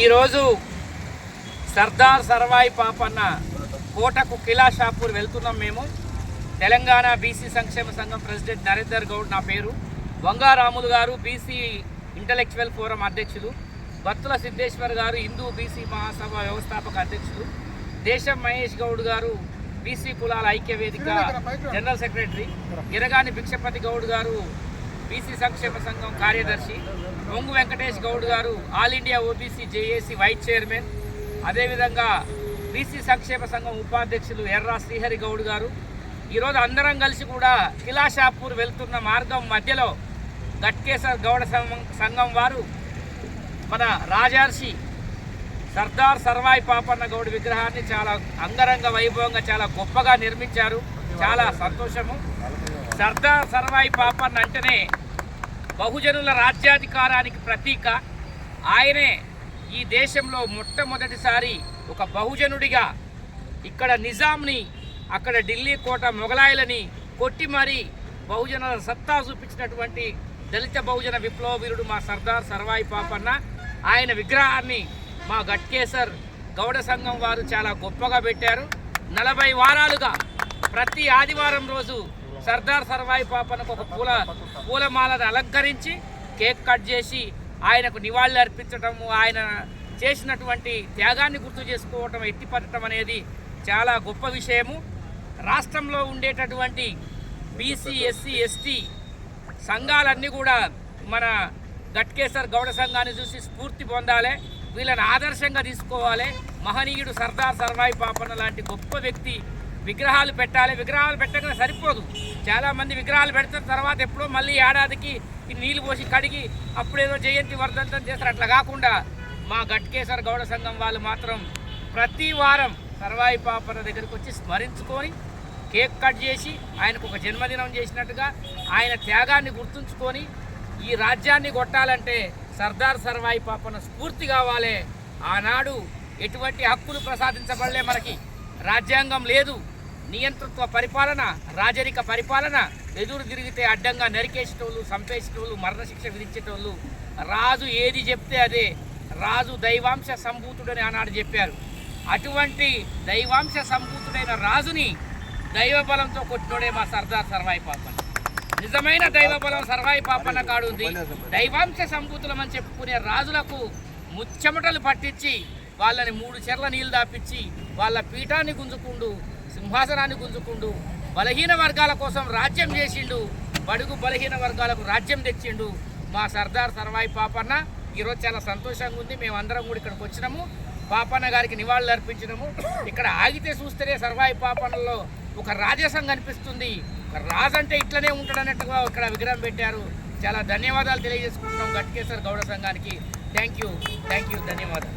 ఈరోజు సర్దార్ సర్వాయి పాపన్న కోటకు కిలా షాపూర్ వెళ్తున్నాం మేము. తెలంగాణ బీసీ సంక్షేమ సంఘం ప్రెసిడెంట్ నరేందర్ గౌడ్ నా పేరు. వంగారాములు గారు బీసీ ఇంటలెక్చువల్ ఫోరం అధ్యక్షులు. బత్తుల సిద్ధేశ్వర్ గారు హిందూ బీసీ మహాసభ వ్యవస్థాపక అధ్యక్షులు. దేశం మహేష్ గౌడ్ గారు బీసీ కులాల ఐక్య వేదిక జనరల్ సెక్రటరీ. ఇరగాని భిక్షపతి గౌడ్ గారు బీసీ సంక్షేమ సంఘం కార్యదర్శి పొంగు వెంకటేష్ గౌడ్ గారు all India OBC JAC vice chairman అదేవిధంగా బీసీ సంక్షేమ సంఘం ఉపాధ్యక్షులు ఎర్రా శ్రీహరి గౌడ్ గారు. ఈరోజు అందరం కలిసి కూడా కిలాషాపూర్ వెళ్తున్న మార్గం మధ్యలో గట్కేసర్ గౌడ సంఘం వారు మన రాజర్షి సర్దార్ సర్వాయి పాపన్న గౌడ్ విగ్రహాన్ని చాలా అంగరంగ వైభవంగా చాలా గొప్పగా నిర్మించారు. చాలా సంతోషము. సర్దార్ సర్వాయి పాపన్న అంటేనే బహుజనుల రాజ్యాధికారానికి ప్రతీక. ఆయనే ఈ దేశంలో మొట్టమొదటిసారి ఒక బహుజనుడిగా ఇక్కడ నిజాంని అక్కడ ఢిల్లీ కోట మొఘలాయిలని కొట్టి మరీ బహుజనుల సత్తా చూపించినటువంటి దళిత బహుజన విప్లవ వీరుడు మా సర్దార్ సర్వాయి పాపన్న. ఆయన విగ్రహాన్ని మా గట్కేసర్ గౌడ సంఘం వారు చాలా గొప్పగా పెట్టారు. నలభై వారాలుగా ప్రతి ఆదివారం రోజు సర్దార్ సర్వాయి పాపనకు ఒక పూల పూలమాలను అలంకరించి కేక్ కట్ చేసి ఆయనకు నివాళులు అర్పించటము ఆయన చేసినటువంటి త్యాగాన్ని గుర్తు చేసుకోవటం ఎత్తిపడటం అనేది చాలా గొప్ప విషయము. రాష్ట్రంలో ఉండేటటువంటి బీసీ ఎస్సీ ఎస్టీ సంఘాలన్నీ కూడా మన గట్కేసర్ గౌడ సంఘాన్ని చూసి స్ఫూర్తి పొందాలి వీళ్ళని ఆదర్శంగా తీసుకోవాలి. మహనీయుడు సర్దార్ సర్వాయి పాపన్న లాంటి గొప్ప వ్యక్తి విగ్రహాలు పెట్టాలి. విగ్రహాలు పెట్టగానే సరిపోదు. చాలామంది విగ్రహాలు పెడతారు. తర్వాత ఎప్పుడో మళ్ళీ ఏడాదికి ఈ పోసి కడిగి అప్పుడేదో జయంతి వర్ధంతం చేస్తారు. అట్లా కాకుండా మా గట్కేసర్ గౌడ సంఘం వాళ్ళు మాత్రం ప్రతి వారం సర్వాయి పాపన దగ్గరికి వచ్చి స్మరించుకొని కేక్ కట్ చేసి ఆయనకు ఒక జన్మదినం చేసినట్టుగా ఆయన త్యాగాన్ని గుర్తుంచుకొని ఈ రాజ్యాన్ని కొట్టాలంటే సర్దార్ సర్వాయి పాపన స్ఫూర్తి కావాలి. ఆనాడు ఎటువంటి హక్కులు ప్రసాదించబడలే మనకి. రాజ్యాంగం లేదు. నియంతృత్వ పరిపాలన రాజరిక పరిపాలన ఎదురు తిరిగితే అడ్డంగా నరికేసేటోళ్ళు చంపేసేటోళ్ళు మరణశిక్ష విధించేటోళ్ళు రాజు ఏది చెప్తే అదే. రాజు దైవాంశ సంభూతుడని ఆనాడు చెప్పారు. అటువంటి దైవాంశ సంభూతుడైన రాజుని దైవబలంతో కొట్టినోడే మా సర్దార్ సర్వాయి పాపన్న నిజమైన దైవబలం సర్వాయి పాపన్న కాడుంది. దైవాంశ సంభూతులమని చెప్పుకునే రాజులకు ముచ్చమటలు పట్టించి వాళ్ళని మూడు చెర్ల నీళ్ళు దాపించి వాళ్ళ పీఠాన్ని గుంజుకుండు సింహాసనాన్ని గుంజుకుండు బలహీన వర్గాల కోసం రాజ్యం చేసిండు బడుగు బలహీన వర్గాలకు రాజ్యం తెచ్చిండు మా సర్దార్ సర్వాయి పాపన్న. ఈరోజు చాలా సంతోషంగా ఉంది. మేమందరం కూడా ఇక్కడికి వచ్చినాము. పాపన్న గారికి నివాళులు అర్పించినాము. ఇక్కడ ఆగితే చూస్తేనే సర్వాయి పాపన్నలో ఒక రాజసం కనిపిస్తుంది. రాజు అంటే ఇట్లనే ఉంటాడన్నట్టుగా ఇక్కడ విగ్రహం పెట్టారు. చాలా ధన్యవాదాలు తెలియజేసుకుంటున్నాం గట్కేశ్వర్ గౌడ సంఘానికి. థ్యాంక్ యూ థ్యాంక్ యూ ధన్యవాదాలు.